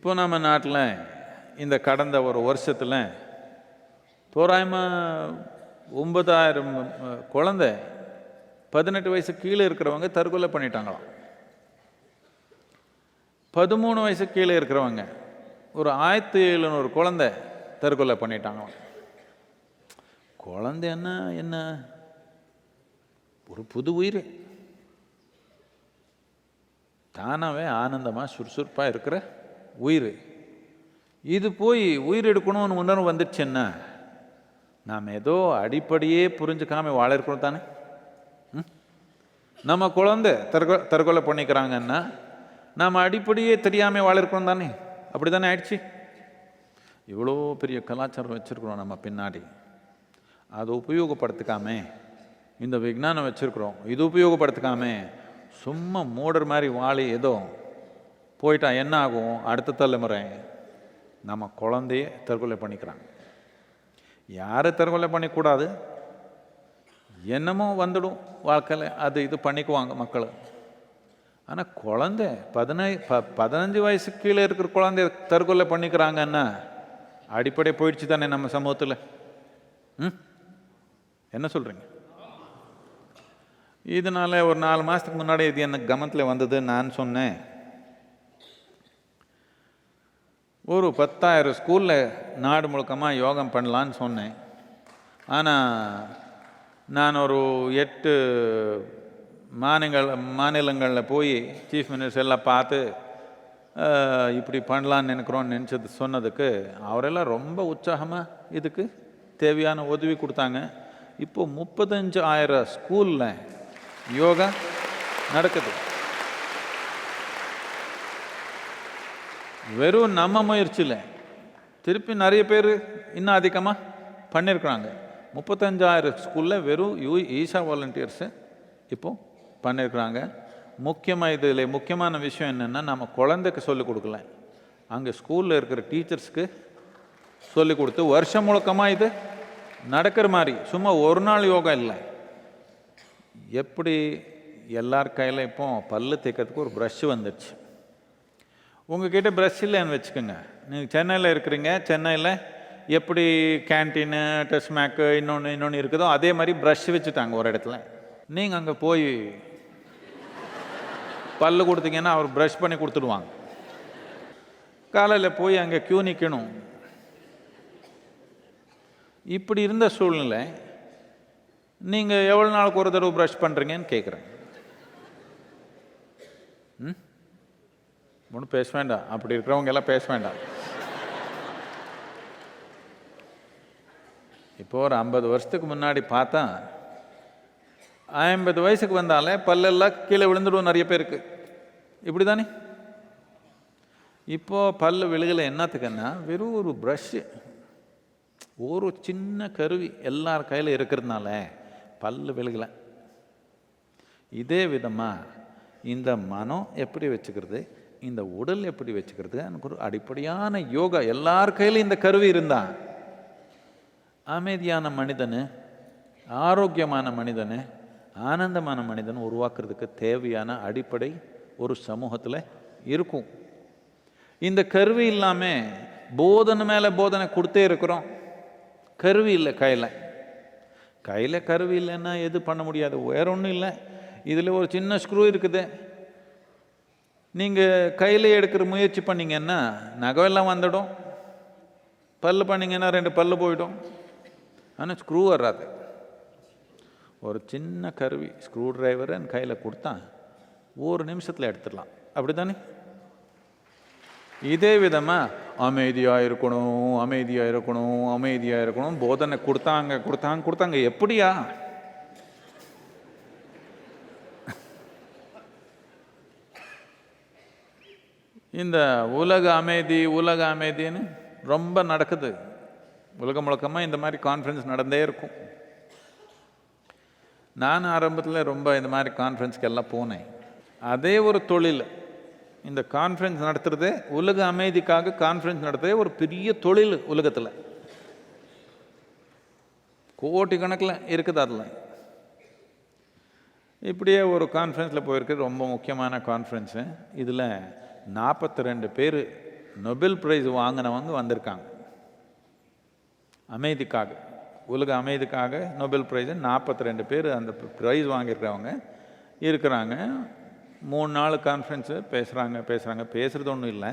இப்போ நம்ம நாட்டில் இந்த கடந்த ஒரு வருஷத்தில் தோராயமாக ஒன்பதாயிரம் குழந்தை பதினெட்டு வயசு கீழே இருக்கிறவங்க தற்கொலை பண்ணிட்டாங்களாம். பதிமூணு வயசு கீழே இருக்கிறவங்க ஒரு ஆயிரத்தி எழுநூறு குழந்தை தற்கொலை பண்ணிட்டாங்களாம். குழந்தை என்ன? என்ன ஒரு புது உயிர். தானாகவே ஆனந்தமாக சுறுசுறுப்பாக இருக்கிற உயிர். இது போய் உயிர் எடுக்கணும்னு உணர்வு வந்துடுச்சுன்னா நாம் ஏதோ அடிப்படையே புரிஞ்சுக்காம வாழ இருக்கணும் தானே? ம்? நம்ம குழந்தை தற்கொ தற்கொலை பண்ணிக்கிறாங்கன்னா நாம் அடிப்படையே தெரியாமல் வாழ இருக்கணும் தானே? அப்படி தானே ஆயிடுச்சு? இவ்வளோ பெரிய கலாச்சாரம் வச்சுருக்குறோம் நம்ம பின்னாடி. அதை உபயோகப்படுத்திக்காம இந்த விஞ்ஞானம் வச்சுருக்குறோம். இது உபயோகப்படுத்திக்காம சும்மா மூடர் மாதிரி வாழி ஏதோ போயிட்டான் என்ன ஆகும்? அடுத்த தலைமுறை. நம்ம குழந்தைய தற்கொலை பண்ணிக்கிறாங்க. யாரை தற்கொலை பண்ணிக்கூடாது? என்னமோ வந்துடும் வாழ்க்கையில் அது இது பண்ணிக்குவாங்க மக்கள். ஆனால் குழந்தை பதினை ப பதினஞ்சு வயசு கீழே இருக்கிற குழந்தைய தற்கொலை பண்ணிக்கிறாங்கன்னா அடிப்படை போயிடுச்சு தானே நம்ம சமூகத்தில். ம்? என்ன சொல்கிறீங்க இதனால ஒரு நாலு மாதத்துக்கு முன்னாடி இது எனக்கு கவனத்தில் வந்தது நான் சொன்னேன். ஒரு பத்தாயிரம் ஸ்கூலில் நாடு முழுக்கமாக யோகம் பண்ணலான்னு சொன்னேன். ஆனால் நான் ஒரு எட்டு மாநிலங்கள் மாநிலங்களில் போய் சீஃப் மினிஸ்டர் எல்லாம் பார்த்து இப்படி பண்ணலான்னு நினைக்கிறோன்னு நினச்சது சொன்னதுக்கு அவரெல்லாம் ரொம்ப உற்சாகமாக இதுக்கு தேவையான உதவி கொடுத்தாங்க. இப்போது முப்பத்தஞ்சு ஆயிரம் ஸ்கூலில் யோகா நடக்குது. வெறும் நம்ம முயற்சியில். திருப்பி நிறைய பேர் இன்னும் அதிகமாக பண்ணியிருக்கிறாங்க. முப்பத்தஞ்சாயிரம் ஸ்கூலில் வெறும் யூ ஈஷா வாலண்டியர்ஸு இப்போ பண்ணியிருக்கிறாங்க. முக்கியமாக இதில் முக்கியமான விஷயம் என்னென்னா நம்ம குழந்தைக்கு சொல்லிக் கொடுக்கல. அங்கே ஸ்கூலில் இருக்கிற டீச்சர்ஸ்க்கு சொல்லிக் கொடுத்து வருஷம் முழுக்கமாக இது நடக்கிற மாதிரி. சும்மா ஒரு நாள் யோகா இல்லை. எப்படி எல்லார் கையில் இப்போ பல்லு தேய்க்கிறதுக்கு ஒரு ப்ரஷ் வந்துடுச்சு உங்ககிட்ட ப்ரஷ் இல்லைன்னு வச்சுக்கோங்க. நீங்கள் சென்னையில் இருக்கிறீங்க சென்னையில் எப்படி கேன்டீனு டெஸ்மேக்கு இன்னொன்று இன்னொன்று இருக்குதோ அதே மாதிரி ப்ரஷ் வச்சுட்டாங்க ஒரு இடத்துல. நீங்கள் அங்கே போய் பல்லு கொடுத்தீங்கன்னா அவர் ப்ரஷ் பண்ணி கொடுத்துடுவாங்க. காலையில் போய் அங்கே க்யூ நிற்கணும் இப்படி இருந்த சூழ்நிலை நீங்கள் எவ்வளோ நாளுக்கு ஒரு தடவை ப்ரஷ் பண்ணுறீங்கன்னு கேட்குறேன் ம்? ஒன்றும் பேச வேண்டாம். அப்படி இருக்கிறவங்க எல்லாம் பேச வேண்டாம். இப்போ ஒரு ஐம்பது வருஷத்துக்கு முன்னாடி பார்த்தா ஐம்பது வயசுக்கு வந்தாலே பல்லெல்லாம் கீழே விழுந்துடும் நிறைய பேருக்கு. இப்படி தானே இப்போ பல்லு விழுகலை என்னத்துக்குன்னா வெறும் ஒரு ப்ரஷ்ஷு ஒரு சின்ன கருவி எல்லார் கையில் இருக்கிறதுனால பல்லு விழுகலை. இதே விதமாக இந்த மனம் எப்படி வச்சுக்கிறது? இந்த உடல் எப்படி வச்சுக்கிறது எனக்கு ஒரு அடிப்படையான யோகா எல்லார் கையிலும் இந்த கருவி இருந்தா. அமைதியான மனிதனு ஆரோக்கியமான மனிதனு ஆனந்தமான மனிதன் உருவாக்குறதுக்கு தேவையான அடிப்படை ஒரு சமூகத்தில் இருக்கும். இந்த கருவி இல்லாமல் போதனை மேலே போதனை கொடுத்தே இருக்கிறோம். கருவி இல்லை கையில். கையில் கருவி இல்லைன்னா எது பண்ண முடியாது? வேற ஒன்றும் இல்லை. இதில் ஒரு சின்ன ஸ்க்ரூ இருக்குது. நீங்கள் கையில் எடுக்கிற முயற்சி பண்ணிங்கன்னா நகையெல்லாம் வந்துடும். பல்லு பண்ணீங்கன்னா ரெண்டு பல்லு போயிடும். ஆனால் ஸ்க்ரூ வராது. ஒரு சின்ன கருவி ஸ்க்ரூ டிரைவரை கையில் கொடுத்தா ஒரு நிமிஷத்தில் எடுத்துடலாம். அப்படி தானே இதே விதமாக அமைதியாக இருக்கணும் அமைதியாக இருக்கணும் அமைதியாக இருக்கணும். போதனை கொடுத்தாங்க கொடுத்தாங்க கொடுத்தாங்க. எப்படியா? இந்த உலக அமைதி உலக அமைதின்னு ரொம்ப நடக்குது. உலகம் முழுக்கமாக இந்த மாதிரி கான்ஃபரன்ஸ் நடந்தே இருக்கும். நான் ஆரம்பத்தில் ரொம்ப இந்த மாதிரி கான்ஃபரன்ஸ்க்கெல்லாம் போனேன். அதே ஒரு தொழில். இந்த கான்ஃபரன்ஸ் நடத்துகிறதே உலக அமைதிக்காக கான்ஃபரன்ஸ் நடத்துறதே ஒரு பெரிய தொழில் உலகத்தில். கோடி கணக்கில் இருக்குது அதில். இப்படியே ஒரு கான்ஃபரன்ஸில் போயிருக்கு ரொம்ப முக்கியமான கான்ஃபரன்ஸு இதில் நாற்பத்தி ரெண்டு பேர் நொபெல் பிரைஸ் வாங்கினவங்க வந்திருக்காங்க. அமைதிக்காக உலக அமைதிக்காக நொபெல் ப்ரைஸ் நாற்பத்தி ரெண்டு பேர் அந்த ப்ரைஸ் வாங்கியிருக்கிறவங்க இருக்கிறாங்க. மூணு நாள் கான்ஃபரன்ஸு பேசுகிறாங்க பேசுகிறாங்க பேசுகிறது ஒன்றும் இல்லை.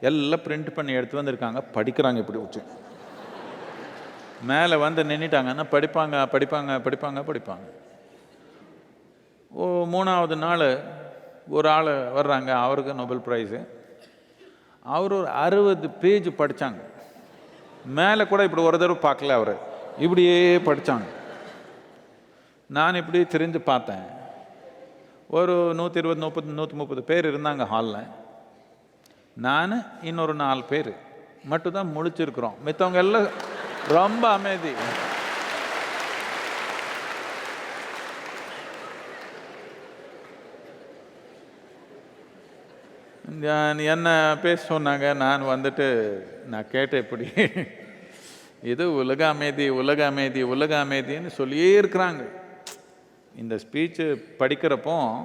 எல்லாம் பிரிண்ட் பண்ணி எடுத்து வந்திருக்காங்க. படிக்கிறாங்க இப்படி வச்சு. மேலே வந்து நின்றுட்டாங்கன்னா படிப்பாங்க படிப்பாங்க படிப்பாங்க படிப்பாங்க. ஓ மூணாவது நாள் ஒரு ஆள் வர்றாங்க அவருக்கு நோபல் ப்ரைஸு. அவர் ஒரு அறுபது பேஜ் படித்தாங்க மேலே கூட இப்படி ஒரு தடவை பார்க்கல அவர். இப்படியே படித்தாங்க நான் இப்படி தெரிஞ்சு பார்த்தேன். ஒரு நூற்றி இருபது முப்பது நூற்றி முப்பது பேர் இருந்தாங்க ஹாலில். நான் இன்னொரு நாலு பேர். மட்டும்தான் முடிச்சிருக்கிறோம் மித்தவங்க எல்லாம் ரொம்ப அமைதி. என்ன பேச சொன்னாங்க நான் வந்துட்டு நான் கேட்டேன் இப்படி. இது உலக அமைதி உலக அமைதி உலக அமைதின்னு சொல்லியே இருக்கிறாங்க. இந்த ஸ்பீச்சு படிக்கிறப்போ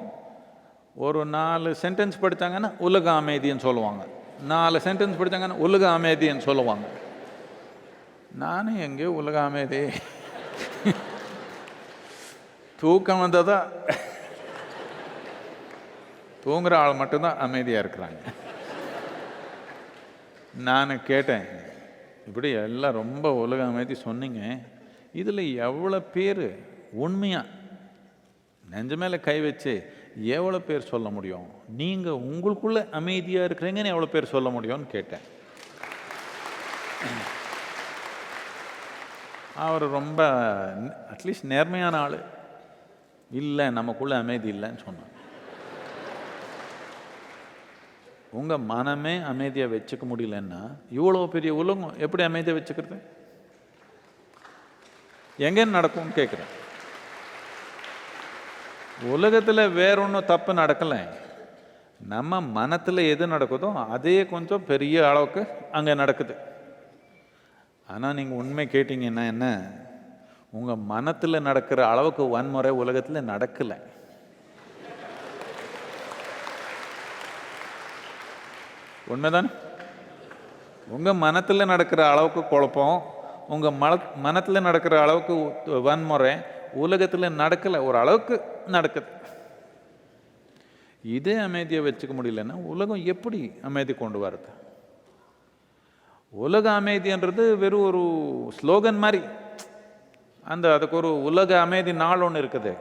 ஒரு நாலு சென்டென்ஸ் படித்தாங்கன்னா உலக அமைதின்னு சொல்லுவாங்க. நாலு சென்டென்ஸ் படித்தாங்கன்னா உலக அமைதின்னு சொல்லுவாங்க. நானும் எங்கேயோ உலக அமைதி தூக்கம் வந்ததா? தூங்குற ஆள் மட்டும்தான் அமைதியாக இருக்கிறாங்க. நான் கேட்டேன் இப்படி எல்லாம் ரொம்ப உலக அமைதி சொன்னீங்க. இதில் எவ்வளோ பேர் உண்மையாக நெஞ்ச மேலே கை வச்சு எவ்வளோ பேர் சொல்ல முடியும்? நீங்கள் உங்களுக்குள்ளே அமைதியாக இருக்கிறீங்கன்னு எவ்வளோ பேர் சொல்ல முடியும்னு கேட்டேன். அவர் ரொம்ப அட்லீஸ்ட் நேர்மையான ஆள். இல்லை நமக்குள்ளே அமைதி இல்லைன்னு சொன்னார். உங்கள் மனமே அமைதியாக வச்சுக்க முடியலன்னா இவ்வளோ பெரிய உலகம் எப்படி அமைதியாக வச்சுக்கிறது? எங்கே நடக்கும்னு கேட்குறேன் உலகத்தில் வேற ஒன்றும் தப்பு நடக்கலை. நம்ம மனத்தில் எது நடக்குதோ அதே கொஞ்சம் பெரிய அளவுக்கு அங்கே நடக்குது. ஆனால் நீங்கள் உண்மை கேட்டிங்கன்னா என்ன? உங்கள் மனத்தில் நடக்கிற அளவுக்கு வன்முறை உலகத்தில் நடக்கலை. உண்மைதானே? உங்கள் மனத்தில் நடக்கிற அளவுக்கு குழப்பம் உங்கள் மல மனத்தில் நடக்கிற அளவுக்கு வன்முறை உலகத்தில் நடக்கலை ஒரு அளவுக்கு நடக்குது. இதே அமைதியை வச்சுக்க முடியலன்னா உலகம் எப்படி அமைதி கொண்டு வரது? உலக அமைதின்றது வெறும் ஒரு ஸ்லோகன் மாதிரி. அந்த அதுக்கு ஒரு உலக அமைதி நாள் ஒன்று இருக்குது.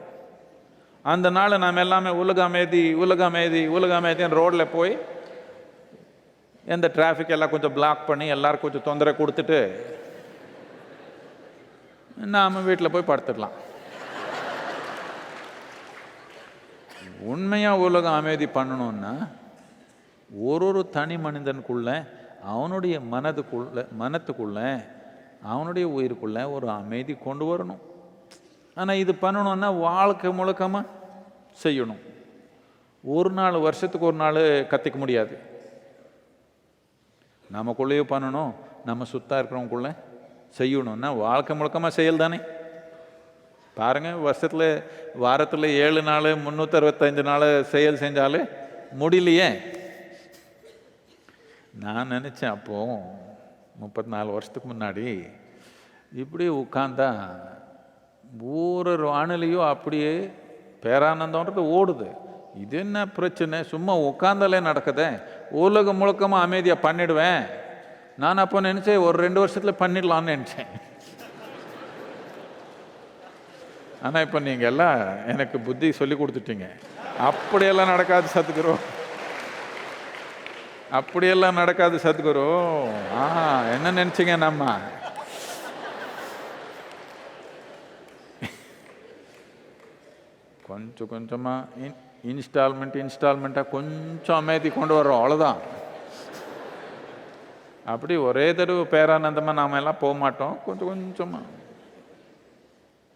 அந்த நாள் நாம் எல்லாமே உலக அமைதி உலக அமைதி உலக அமைதின்னு ரோட்டில் போய் எந்த டிராஃபிக் எல்லாம் கொஞ்சம் பிளாக் பண்ணி எல்லாருக்கும் கொஞ்சம் தொந்தரவு கொடுத்துட்டு நாம் வீட்டில் போய் படுத்துடலாம். உண்மையாக உலகம் அமைதி பண்ணணும்னா ஒரு ஒரு தனி மனிதனுக்குள்ள அவனுடைய மனதுக்குள்ள மனத்துக்குள்ள அவனுடைய உயிருக்குள்ள ஒரு அமைதி கொண்டு வரணும். ஆனால் இது பண்ணணும்னா வாழ்க்கை முழுக்கமாக செய்யணும். ஒரு நாள் வருஷத்துக்கு ஒரு நாள் கற்றுக்க முடியாது. நமக்குள்ளேயும் பண்ணணும். நம்ம சுத்தாக இருக்கிறவங்களுக்குள்ள செய்யணும்னா வாழ்க்கை முழுக்கமாக செயல் தானே பாருங்கள் வருஷத்தில் வாரத்தில் ஏழு நாள் முந்நூற்றி அறுபத்தஞ்சு நாள் செயல் செஞ்சாலே முடியலையே. நான் நினச்சேன் அப்போது முப்பத்தி நாலு வருஷத்துக்கு முன்னாடி இப்படி உட்காந்தா ஒரு வானிலையும் அப்படியே பேரானந்தம்ன்றது ஓடுது. இது என்ன பிரச்சனை? சும்மா உட்காந்தாலே நடக்குதே. உலகம் முழுக்கமாக அமைதியாக பண்ணிடுவேன். நான் அப்போ நினச்சேன் ஒரு ரெண்டு வருஷத்தில் பண்ணிடலான்னு நினச்சேன். ஆனால் இப்போ நீங்கள் எல்லாம் எனக்கு புத்தி சொல்லி கொடுத்துட்டீங்க. அப்படியெல்லாம் நடக்காது சத்துக்குரு அப்படியெல்லாம் நடக்காது சத்துக்குரு ஆ என்ன நினச்சிங்க நம்ம? கொஞ்சம் கொஞ்சமாக இன் இன்ஸ்டால்மெண்ட் இன்ஸ்டால்மெண்ட்டாக கொஞ்சம் அமைதி கொண்டு வரோம் அவ்வளோதான் அப்படி ஒரே தடவை பேரானந்தமாக நாம் எல்லாம் போக மாட்டோம். கொஞ்சம் கொஞ்சமாக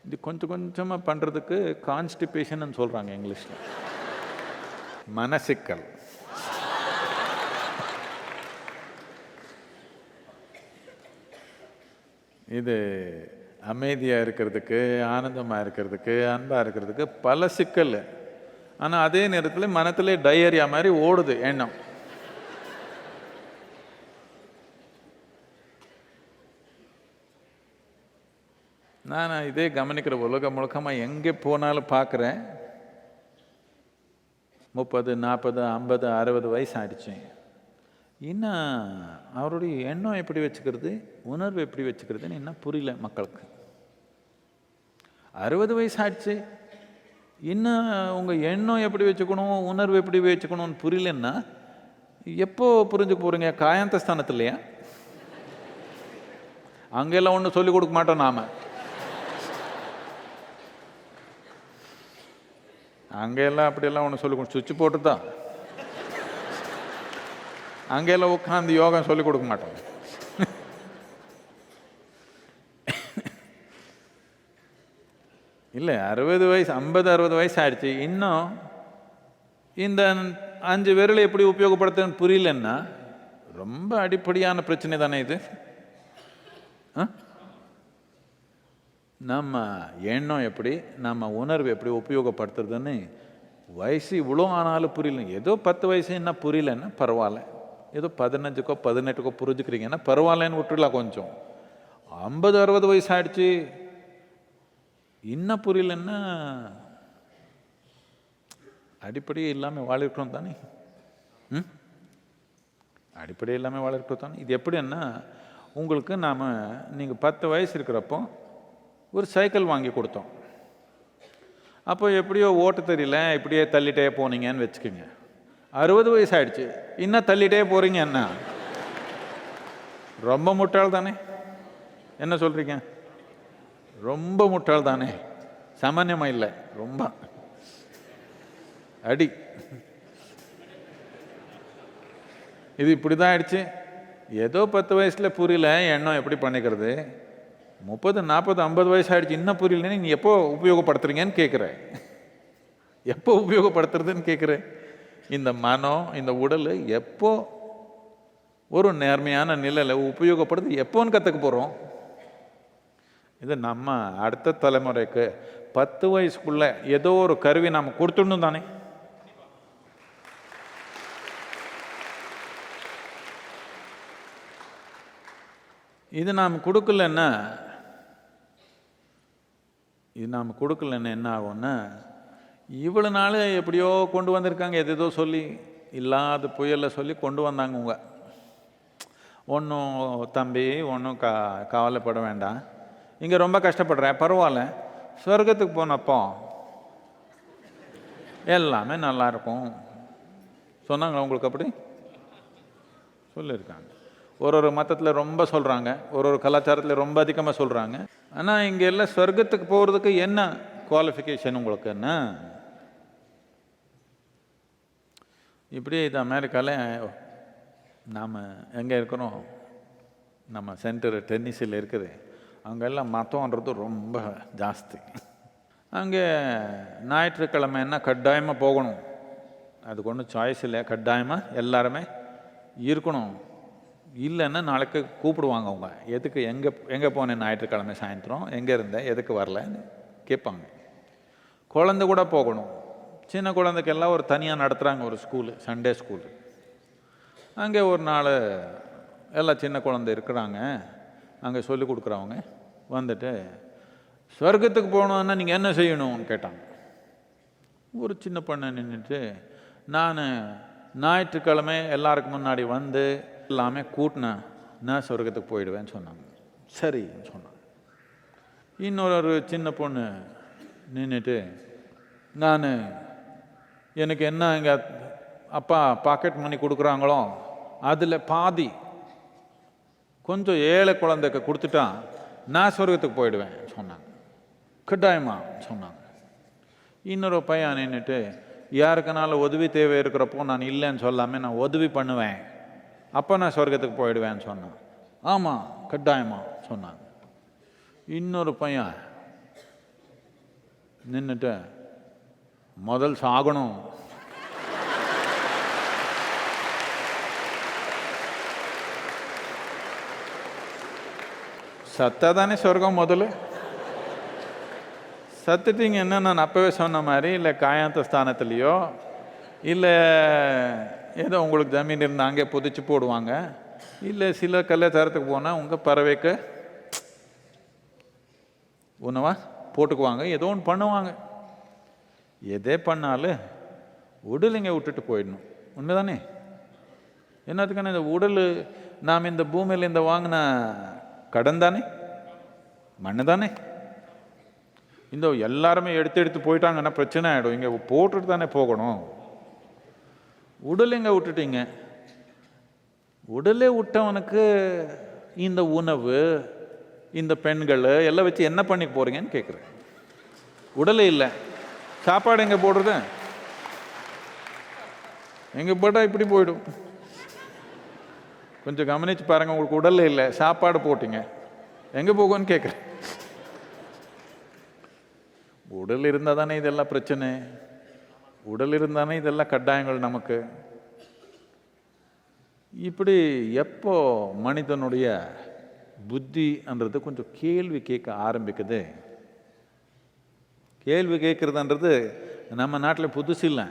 இது கொஞ்சம் கொஞ்சமாக பண்ணுறதுக்கு கான்ஸ்டிபேஷன் சொல்கிறாங்க இங்கிலீஷில். மனசிக்கல். இது அமைதியாக இருக்கிறதுக்கு ஆனந்தமாக இருக்கிறதுக்கு அன்பாக இருக்கிறதுக்கு பல சிக்கல். ஆனால் அதே நேரத்தில் மனத்தில் டயரியா மாதிரி ஓடுது எண்ணம். நான் இதே கவனிக்கிற உலகம் முழுக்கமாக எங்கே போனாலும் பார்க்குறேன். முப்பது நாற்பது ஐம்பது அறுபது வயசு ஆயிடுச்சு. இன்னும் அவருடைய எண்ணம் எப்படி வச்சுக்கிறது? உணர்வு எப்படி வச்சுக்கிறதுன்னு இன்னும் புரியல மக்களுக்கு. அறுபது வயசு ஆயிடுச்சு. இன்னும் உங்கள் எண்ணம் எப்படி வச்சுக்கணும்? உணர்வு எப்படி வச்சுக்கணும்னு புரியலன்னா எப்போ புரிஞ்சுக்க போகிறீங்க காயந்த ஸ்தானத்துலையா? அங்கெல்லாம் ஒன்றும் சொல்லிக் கொடுக்க மாட்டோம் நாம். அங்கெல்லாம் அப்படியெல்லாம் ஒன்று சொல்லி சுவிட்ச் போட்டு தான் அங்கெல்லாம் உட்காந்து யோகா சொல்லிக் கொடுக்க மாட்டோம். இல்லை அறுபது வயசு ஐம்பது அறுபது வயசு ஆயிடுச்சு. இன்னும் இந்த அஞ்சு விரலை எப்படி உபயோகப்படுத்துன்னு புரியலன்னா ரொம்ப அடிப்படையான பிரச்சனை தானே இது. நம்ம எண்ணம் எப்படி நம்ம உணர்வு எப்படி உபயோகப்படுத்துறதுன்னு வயசு இவ்வளோ ஆனாலும் புரியல. ஏதோ பத்து வயசு என்ன புரியலன்னா பரவாயில்ல. ஏதோ பதினஞ்சுக்கோ பதினெட்டுக்கோ புரிஞ்சுக்கிறீங்கன்னா பரவாயில்லன்னு விட்டுடலாம் கொஞ்சம். ஐம்பது அறுபது வயசு ஆயிடுச்சு. இன்னும் புரியலன்னா அடிப்படையே இல்லாமல் வாழிருக்கிறோம் தானே? ம்? அடிப்படை இல்லாமல் வாழிருக்கிறோம் தானே? இது எப்படின்னா உங்களுக்கு நாம் நீங்கள் பத்து வயசு இருக்கிறப்போ ஒரு சைக்கிள் வாங்கி கொடுத்தோம். அப்போ எப்படியோ ஓட்டு தெரியல இப்படியே தள்ளிட்டே போனீங்கன்னு வச்சுக்கோங்க. அறுபது வயசு ஆயிடுச்சு இன்னும் தள்ளிட்டே போகிறீங்க என்ன? ரொம்ப முட்டாள் தானே? என்ன சொல்கிறீங்க ரொம்ப முட்டாள் தானே? சாமானியமாக இல்லை ரொம்ப. அடி. இது இப்படி தான் ஆயிடுச்சு. ஏதோ பத்து வயசில் புரியல எண்ணம் எப்படி பண்ணிக்கிறது? முப்பது நாற்பது ஐம்பது வயசு ஆகிடுச்சு இன்னும் புரியலன்னு நீ எப்போ உபயோகப்படுத்துறீங்கன்னு கேட்குற எப்போ உபயோகப்படுத்துறதுன்னு கேட்குற இந்த மனம் இந்த உடல் எப்போ ஒரு நேர்மையான நிலையில் உபயோகப்படுது எப்போன்னு கற்றுக்க போகிறோம் இது நம்ம அடுத்த தலைமுறைக்கு பத்து வயசுக்குள்ள ஏதோ ஒரு கருவி நாம் கொடுத்துடணும் தானே? இது நாம் கொடுக்கலன்னா இது நாம் கொடுக்கலன்னா என்ன ஆகும்னா இவ்வளோ நாள் எப்படியோ கொண்டு வந்திருக்காங்க எதேதோ சொல்லி இல்லாத புயலில் சொல்லி கொண்டு வந்தாங்க உங்க. ஒன்றும் தம்பி ஒன்றும் கா கவலைப்பட வேண்டாம். இங்கே ரொம்ப கஷ்டப்படுறேன் பரவாயில்ல. சொர்க்கத்துக்கு போனப்போ எல்லாமே நல்லாயிருக்கும் சொன்னாங்களா உங்களுக்கு அப்படி? சொல்லியிருக்காங்க. ஒரு ஒரு மதத்தில் ரொம்ப சொல்கிறாங்க ஒரு ஒரு கலாச்சாரத்தில் ரொம்ப அதிகமாக சொல்கிறாங்க ஆனால் இங்கே எல்லாம் சொர்க்கத்துக்கு போகிறதுக்கு என்ன குவாலிஃபிகேஷன் உங்களுக்கு என்ன? இப்படி இது அமெரிக்காவில் நாம் எங்கே இருக்கிறோம்? நம்ம சென்டர் டென்னிஸில் இருக்குது. அங்கெல்லாம் மதம்ன்றது ரொம்ப ஜாஸ்தி. அங்கே ஞாயிற்றுக்கிழமை என்ன கட்டாயமாக போகணும்? அதுக்கு ஒன்றும் சாய்ஸ் இல்லை. கட்டாயமாக எல்லாருமே இருக்கணும். இல்லைன்னா நாளைக்கு கூப்பிடுவாங்க அவங்க. எதுக்கு எங்கே எங்கே போனேன் ஞாயிற்றுக்கிழமை சாயந்தரம்? எங்கே இருந்தேன்? எதுக்கு வரலன்னு கேட்பாங்க. குழந்தை கூட போகணும். சின்ன குழந்தைக்கெல்லாம் ஒரு தனியாக நடத்துகிறாங்க ஒரு ஸ்கூலு சண்டே ஸ்கூலு அங்கே ஒரு நாள் எல்லாம் சின்ன குழந்தை இருக்கிறாங்க. அங்கே சொல்லி கொடுக்குறவங்க வந்துட்டு சொர்க்கத்துக்கு போகணுன்னா நீங்கள் என்ன செய்யணும்னு கேட்டாங்க. ஒரு சின்ன பொண்ணு நின்றுட்டு நான் ஞாயிற்றுக்கிழமை எல்லாருக்கும் முன்னாடி வந்து எல்லாமே கூட்டினேன். நான் சொர்க்கத்துக்கு போயிடுவேன்னு சொன்னாங்க. சரின்னு சொன்னாங்க. இன்னொரு சின்ன பொண்ணு நின்றுட்டு நான் எனக்கு என்ன எங்கள் அப்பா பாக்கெட் மணி கொடுக்குறாங்களோ அதில் பாதி கொஞ்சம் ஏழை குழந்தைக்கு கொடுத்துட்டா நான் சொர்க்கத்துக்கு போயிடுவேன் சொன்னாங்க. கட்டாயமா சொன்னாங்க. இன்னொரு பையன் நின்றுட்டு யாருக்குனாலும் உதவி தேவை இருக்கிறப்போ நான் இல்லைன்னு சொல்லாமல் நான் உதவி பண்ணுவேன். அப்போ நான் சொர்க்கத்துக்கு போயிடுவேன்னு சொன்னான். ஆமாம் கட்டாயமா சொன்னாங்க. இன்னொரு பையன் நின்றுட்டு முதல் சாகணும். சத்தா தானே சொர்க்கம் முதல்ல? சத்துட்டீங்க என்ன நான் அப்போவே சொன்ன மாதிரி இல்லை காயாந்த ஸ்தானத்துலேயோ இல்லை ஏதோ உங்களுக்கு ஜமீன் இருந்தால் அங்கே புதிச்சு போடுவாங்க. இல்லை சில கலாச்சாரத்துக்கு போனால் உங்கள் பறவைக்கு உணவா போட்டுக்குவாங்க ஏதோ ஒன்று பண்ணுவாங்க. எதே பண்ணாலும் உடலிங்க விட்டுட்டு போயிடணும். உண்மைதானே? என்னத்துக்கான இந்த உடல் நாம் இந்த பூமியில் இந்த வாங்கின கடன் தானே மண்ணு தானே இந்த எல்லாருமே எடுத்து எடுத்து போயிட்டாங்கன்னா பிரச்சனை ஆகிடும் இங்கே போட்டுட்டு தானே போகணும். உடல் எங்கே விட்டுட்டீங்க. உடலே விட்டவனுக்கு இந்த உணவு இந்த பெண்கள் எல்லாம் வச்சு என்ன பண்ணி போகிறீங்கன்னு கேட்குறேன் உடலே இல்லை. சாப்பாடு எங்கே போடுறது? எங்கே போட்டால் இப்படி போயிடும். கொஞ்சம் கவனிச்சு பாருங்க உங்களுக்கு உடல்ல இல்லை சாப்பாடு போட்டிங்க. எங்கே போகும்னு கேட்குறேன் உடல் இருந்தால் தானே இதெல்லாம் பிரச்சனை. உடல் இருந்தானே இதெல்லாம் கட்டாயங்கள் நமக்கு. இப்படி எப்போ மனிதனுடைய புத்தின்றது கொஞ்சம் கேள்வி கேட்க ஆரம்பிக்குது. கேள்வி கேட்குறதுன்றது நம்ம நாட்டில் புதுசு இல்லை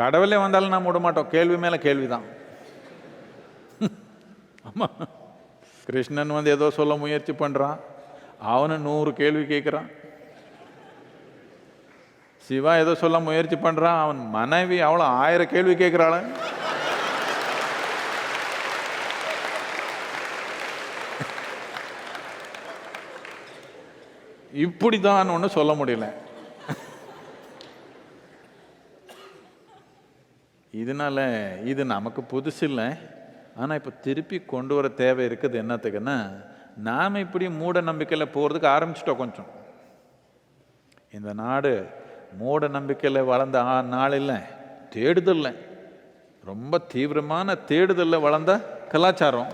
கடவுளே வந்தாலும் நம்ம விட மாட்டோம். கேள்வி மேலே கேள்வி தான் ஆமாம் கிருஷ்ணன் வந்து ஏதோ சொல்ல முயற்சி பண்ணுறான் அவனு நூறு கேள்வி கேட்குறான் சிவா ஏதோ சொல்ல முயற்சி பண்ணுறான் அவன் மனைவி அவ்வளோ ஆயிரம் கேள்வி கேட்குறாள் இப்படி தான் ஒன்று சொல்ல முடியல. இதனால இது நமக்கு புதுசு இல்லை ஆனால் இப்போ திருப்பி கொண்டு வர தேவை இருக்குது என்னத்துக்குன்னா நாம் இப்படி மூட நம்பிக்கையில் போகிறதுக்கு ஆரம்பிச்சிட்டோம் கொஞ்சம். இந்த நாடு மூட நம்பிக்கையில் வளர்ந்த ஆ- நாள் இல்லை தேடுதல்ல ரொம்ப தீவிரமான தேடுதலில் வளர்ந்த கலாச்சாரம்.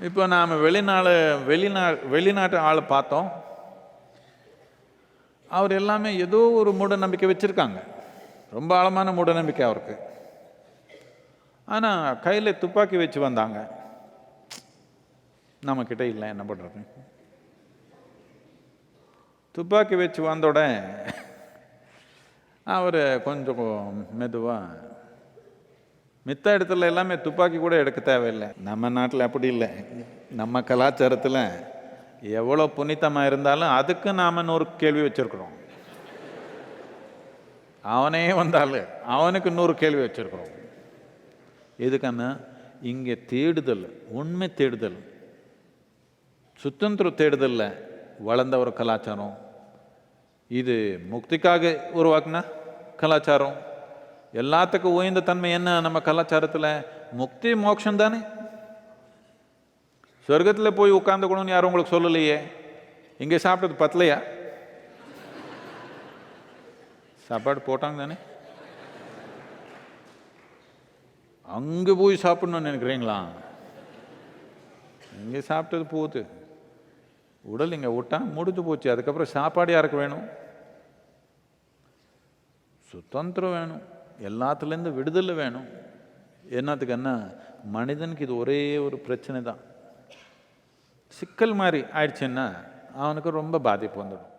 இப்போ நாம் வெளிநாடு வெளிநா வெளிநாட்டு ஆளை பார்த்தோம். அவர் எல்லாமே ஏதோ ஒரு மூட நம்பிக்கை வச்சுருக்காங்க. ரொம்ப ஆழமான மூட நம்பிக்கை அவருக்கு. ஆனால் கையில் துப்பாக்கி வச்சு வந்தாங்க. நம்மக்கிட்ட இல்லை என்ன பண்ணுறது துப்பாக்கி வச்சு வந்தோட அவர் கொஞ்சம் மெதுவாக மித்த இடத்துல எல்லாமே துப்பாக்கி கூட எடுக்க தேவையில்லை. நம்ம நாட்டில் அப்படி இல்லை. நம்ம கலாச்சாரத்தில் எவ்வளோ புனிதமாக இருந்தாலும் அதுக்கு நாம் நூறு கேள்வி வச்சுருக்குறோம். அவனே வந்தாலும் அவனுக்கு நூறு கேள்வி வச்சுருக்குறோம். எதுக்கான இங்கே தேடுதல் உண்மை தேடுதல் சுதந்திர தேடுதலில் வளர்ந்த ஒரு கலாச்சாரம். இது முக்திக்காக உருவாக்குன கலாச்சாரம். எல்லாத்துக்கும் உயர்ந்த தன்மை என்ன நம்ம கலாச்சாரத்தில்? முக்தி மோட்சம் தானே. சொர்க்கத்தில் போய் உட்காந்துக்கணும்னு யாரும் உங்களுக்கு சொல்லலையே? இங்கே சாப்பிட்டது பத்தலையா? சாப்பாடு போட்டாங்க தானே அங்கே போய் சாப்பிடணும்னு நினைக்கிறீங்களா? இங்கே சாப்பிட்டது போகுது. உடல் இங்கே விட்டா முடிஞ்சு போச்சு. அதுக்கப்புறம் சாப்பாடு யாருக்கு வேணும்? சுதந்திரம் வேணும். எல்லாத்துலேருந்து விடுதலை வேணும். என்னத்துக்குன்னா மனிதனுக்கு இது ஒரே ஒரு பிரச்சனை தான் சிக்கல் மாதிரி ஆயிடுச்சுன்னா அவனுக்கு ரொம்ப பாதிப்பு வந்துடும்.